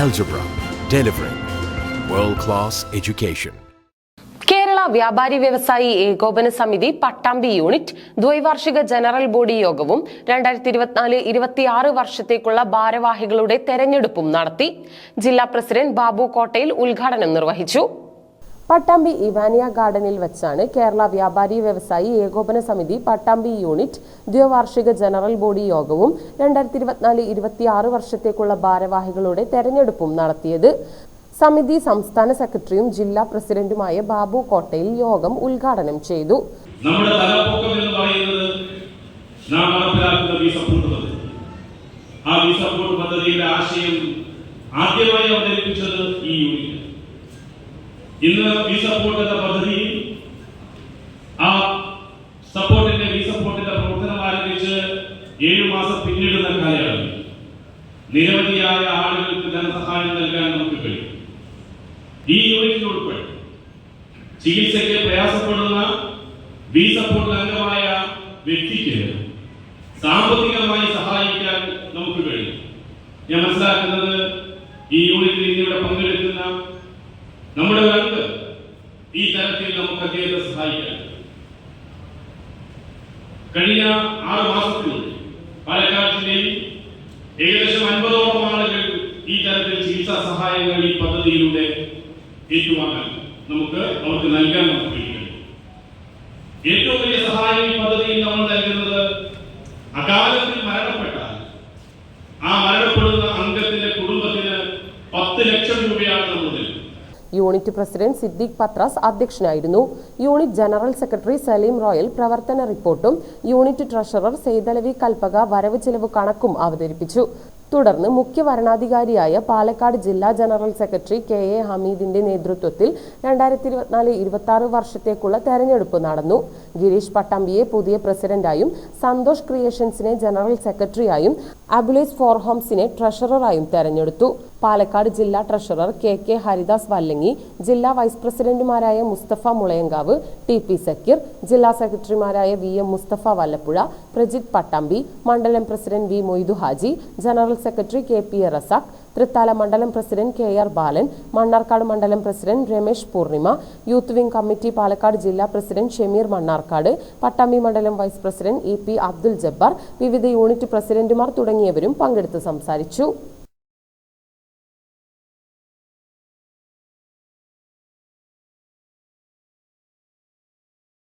Algebra, delivering world class education. Kerala വ്യാപാരി വ്യവസായി ഏകോപന സമിതി പട്ടാമ്പി യൂണിറ്റ് ദ്വൈവാർഷിക ജനറൽ ബോഡി യോഗവും രണ്ടായിരത്തി ഇരുപത്തിനാല് ഇരുപത്തിയാറ് വർഷത്തേക്കുള്ള ഭാരവാഹികളുടെ തെരഞ്ഞെടുപ്പും നടത്തി ജില്ലാ പ്രസിഡന്റ് ബാബു കോട്ടയിൽ ഉദ്ഘാടനം നിർവഹിച്ചു പട്ടാമ്പി ഇവാനിയ ഗാർഡനിൽ വെച്ചാണ് കേരള വ്യാപാരി വ്യവസായി ഏകോപന സമിതി പട്ടാമ്പി യൂണിറ്റ് ദ്വിവാർഷിക ജനറൽ ബോഡി യോഗവും രണ്ടായിരത്തി ഇരുപത്തിനാല് ഇരുപത്തിയാറ് വർഷത്തേക്കുള്ള ഭാരവാഹികളുടെ തെരഞ്ഞെടുപ്പും നടത്തിയത്. സമിതി സംസ്ഥാന സെക്രട്ടറിയും ജില്ലാ പ്രസിഡന്റുമായ ബാബു കോട്ടയിൽ യോഗം ഉദ്ഘാടനം ചെയ്തു. നമ്മുടെ എന്ന് പറയുന്നത് നാം ആ വി പദ്ധതിയുടെ ആശയം ആദ്യമായി അവതരിപ്പിച്ചത് ഈ യൂണിറ്റ്. ഇന്ന് വിസ സപ്പോർട്ട് എന്ന പദ്ധതി ആ സപ്പോർട്ടിന്റെ വി സപ്പോർട്ടിന്റെ പ്രവർത്തനം ആരംഭിച്ച് ഏഴു മാസം പിന്നിടുന്ന കാലയളവിൽ നിരവധിയായ ആളുകൾക്ക് ധനസഹായം നൽകാൻ നമുക്ക് കഴിയും. ഈ യൂണിറ്റിൽ ഉൾപ്പെടെ ചികിത്സയ്ക്ക് പ്രയാസപ്പെടുന്ന ബി സപ്പോർട്ട് അംഗമായ വ്യക്തിക്ക് സാമ്പത്തികമായി സഹായിക്കാൻ നമുക്ക് കഴിയും. ഞാൻ മനസ്സിലാക്കുന്നത് ഈ യൂണിറ്റിൽ ഇന്ത്യയുടെ പങ്കെടുക്കുന്ന നമ്മുടെ ഒരു ഈ തരത്തിൽ നമുക്ക് അദ്ദേഹത്തെ സഹായിക്കാൻ കഴിഞ്ഞ ആറ് മാസത്തിനുള്ളിൽ പാലക്കാട് ജില്ലയിൽ ഏകദേശം അൻപതോളം ആളുകൾ ഈ തരത്തിൽ ചികിത്സാ സഹായങ്ങൾ ഈ പദ്ധതിയിലൂടെ ഏറ്റുവാങ്ങാൻ നമുക്ക് അവർക്ക് നൽകാൻ നമുക്ക് കഴിയും. ഏറ്റവും വലിയ സഹായം ഈ പദ്ധതിയിൽ നമ്മൾ നൽകുന്നത് അകാലത്തിൽ മരണപ്പെട്ടാൽ ആ മരണപ്പെടുന്ന അംഗത്തിന്റെ കുടുംബത്തിന് പത്ത് ലക്ഷം രൂപയാണ് നമ്മൾ നൽകുന്നത്. യൂണിറ്റ് പ്രസിഡന്റ് സിദ്ദീഖ് പത്രാസ് അധ്യക്ഷനായിരുന്നു. Unit general secretary Saleem Royal പ്രവർത്തന റിപ്പോർട്ടും യൂണിറ്റ് ട്രഷറർ സെയ്തലവി കൽപ്പക വരവ് ചെലവ് കണക്കും അവതരിപ്പിച്ചു. തുടർന്ന് മുഖ്യ വരണാധികാരിയായ പാലക്കാട് ജില്ലാ ജനറൽ സെക്രട്ടറി കെ എ ഹമീദിന്റെ നേതൃത്വത്തിൽ രണ്ടായിരത്തി ഇരുപത്തിനാല് ഇരുപത്തി ആറ് വർഷത്തേക്കുള്ള തെരഞ്ഞെടുപ്പ് നടന്നു. ഗിരീഷ് പട്ടാമ്പിയെ പുതിയ പ്രസിഡന്റായും സന്തോഷ് ക്രിയേഷൻസിനെ ജനറൽ സെക്രട്ടറിയായും അബുലേസ് ഫോർഹോംസിനെ ട്രഷററായും തെരഞ്ഞെടുത്തു. പാലക്കാട് ജില്ലാ treasurer K K Haridas Vallangi ജില്ലാ വൈസ് പ്രസിഡന്റുമാരായ മുസ്തഫ മുളയങ്കാവ് ടി പി സക്കീർ ജില്ലാ സെക്രട്ടറിമാരായ വി എം മുസ്തഫ വല്ലപ്പുഴ പ്രജിത് പട്ടാമ്പി മണ്ഡലം president V Moidu Haji general secretary K P A Razak Thrithala മണ്ഡലം president K R Balan Mannarkkad മണ്ഡലം president Ramesh Poornima youth wing committee Palakkad ജില്ലാ president Shameer Mannarkkad Pattambi മണ്ഡലം vice president E P Abdul Jabbar വിവിധ unit പ്രസിഡന്റുമാർ തുടങ്ങിയവരും പങ്കെടുത്ത് സംസാരിച്ചു.